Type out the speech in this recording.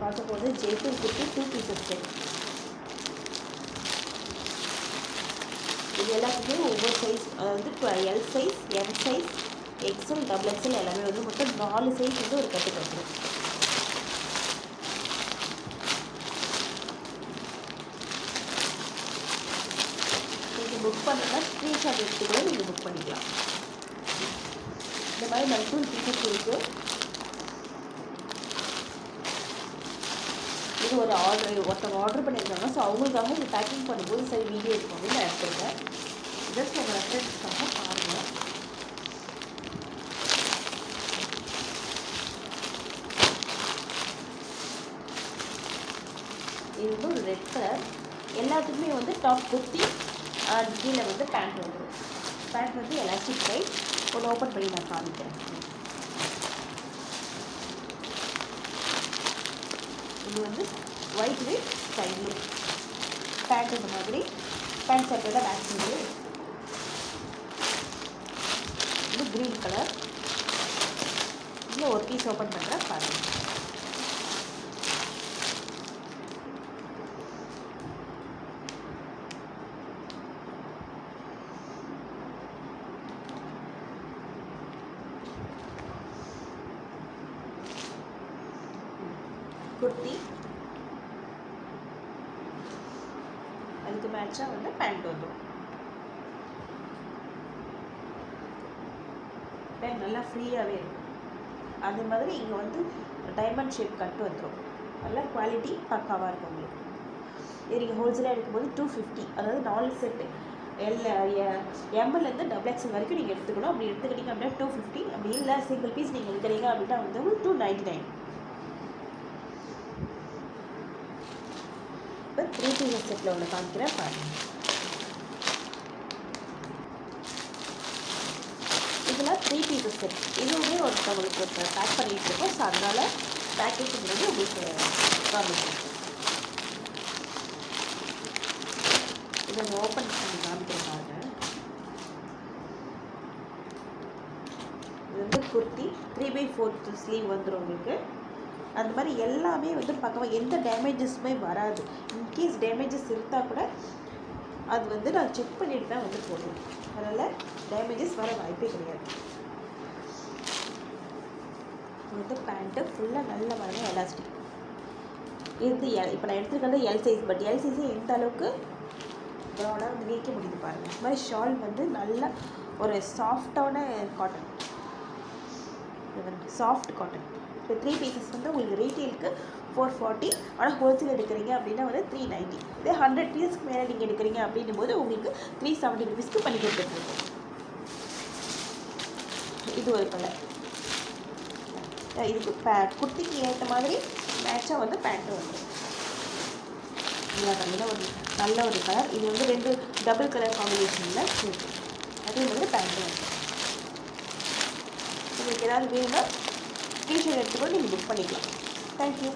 பார்க்க போகிறது ஜெய்ப்பூர் குட்டி டூ பீசஸ் செட் இது எல்லாத்துக்குமே ஒவ்வொரு சைஸ் அதாவது L size M size XL double XL எல்லாமே வந்து மொத்தம் நாலு சைஸ் வந்து ஒரு கட்டு கட்டுறோம் நீங்கள் புக் பண்ணணும்னா ஸ்க்ரீன்ஷாட் எடுத்து கூட நீங்கள் புக் பண்ணிக்கலாம். இந்த மாதிரி மைசூர் டிஷர்ட் இருக்குது வந்து ஒரு ஆர்டர் ஒருத்தவங்க ஆர்டர் பண்ணியிருந்தாங்க ஸோ அவங்களுக்காக இது பேக்கிங் பண்ணும்போது சரி வீடியோ இருக்கும் அப்படின்னு நான் எடுத்துருக்கேன். ஜஸ்ட் உங்கள் ரெஃபரன்ஸ்க்காக பாருங்கள் இது வந்து ஒரு ரெட் கலர் எல்லாத்துக்குமே வந்து டாப் குர்த்தி கீழே வந்து பேண்ட் வந்துடும் பேண்ட் வந்து எலாஸ்டிக் டைப் ஒன்று ஓப்பன் பண்ணி நான் காமிக்கிறேன். இது வந்து ஒயிட் வித் ஸ்கைலி பேண்ட் இந்த மாதிரி. பேண்ட் ஷர்ட்டோட மேட்சிங் இது க்ரீன் கலர் இதில் ஒரு பீஸ் ஓப்பன் பண்ணுறேன் பாருங்கள் குர்த்தி. அதுக்கு மேட்சாக வந்து பேண்ட் வந்துடும் பேண்ட் நல்லா ஃப்ரீயாகவே இருக்கும். அதே மாதிரி இங்கே வந்து டைமண்ட் ஷேப் கட்டு வந்துடும் நல்லா குவாலிட்டி பக்காவாக இருக்கும் உங்களுக்கு. இது நீங்கள் ஹோல்சேலாக எடுக்கும்போது டூ ஃபிஃப்டி அதாவது நாலு செட்டு எல் எம்எல்லேருந்து டபுள் எக்ஸ்எல் வரைக்கும் நீங்கள் எடுத்துக்கணும். அப்படி எடுத்துக்கிட்டீங்க அப்படின்னா டூ ஃபிஃப்டி அப்படி இல்லை சிங்கிள் பீஸ் நீங்கள் எடுக்கிறீங்க அப்படின்னா வந்து டூ நைன்டி நைன் இப்போ த்ரீ பீசஸ் செட்டில் ஒன்று காமிக்கிறேன் பாருங்கள் இதில் த்ரீ பீசஸ் செட் இதுவுமே ஒருத்தவங்களுக்கு ஒருத்தர் பேக் பண்ணிட்டு இருக்கோம் ஸோ அதனால் பேக்கேஜுங்கிறது வந்து உங்களுக்கு காமிக்கிறேன். இதை ஓப்பன் பண்ணி காமிக்கிறேன் பாருங்க. இது வந்து kurti three by fourth sleeve வந்துடும் உங்களுக்கு. அந்த மாதிரி எல்லாமே வந்து பக்கமாக எந்த டேமேஜஸுமே வராது. இன்கேஸ் டேமேஜஸ் இருந்தால் கூட அது வந்து நான் செக் பண்ணிட்டு தான் வந்து போடுவேன் அதனால் டேமேஜஸ் வர வாய்ப்பே கிடையாது. வந்து பேண்ட்டு ஃபுல்லாக நல்ல மாதிரி எலாஸ்டிக் இது எல் இப்போ நான் எடுத்துருக்கிறது எல் சைஸ் பட் எல் சைஸே எந்த அளவுக்கு ப்ராடாக வந்து நீக்க முடியுது பாருங்கள் இந்த மாதிரி ஷால் வந்து நல்ல ஒரு சாஃப்டான காட்டன் இது சாஃப்ட் காட்டன் இப்போ த்ரீ பீசஸ் வந்து உங்களுக்கு ரீட்டெயிலுக்கு ஃபோர் ஃபார்ட்டி ஆனால் ஹோல்சேல் எடுக்கிறீங்க அப்படின்னா வந்து த்ரீ நைன்ட்டி இதே ஹண்ட்ரட் பீஸ்க்கு மேலே நீங்கள் எடுக்கிறீங்க அப்படின்னும் போது உங்களுக்கு த்ரீ செவன்ட்டி ருபீஸ்க்கு பண்ணி கொடுத்துருக்கோம். இது ஒரு கலர் இதுக்கு பே குர்த்திக்கு ஏற்ற மாதிரி மேட்சாக வந்து பேண்ட்டு வந்துடும் நல்லா ஒரு நல்ல ஒரு கலர் இது வந்து ரெண்டு டபுள் கலர் காம்பினேஷனில் இருக்குது அதே மாதிரி பேண்ட்டு வந்து உங்களுக்கு ஏதாவது வேணும்னா ஸ்க்ரீன்ஷாட் எடுத்துக்கூட நீங்கள் புக் பண்ணிக்கலாம். தேங்க்யூ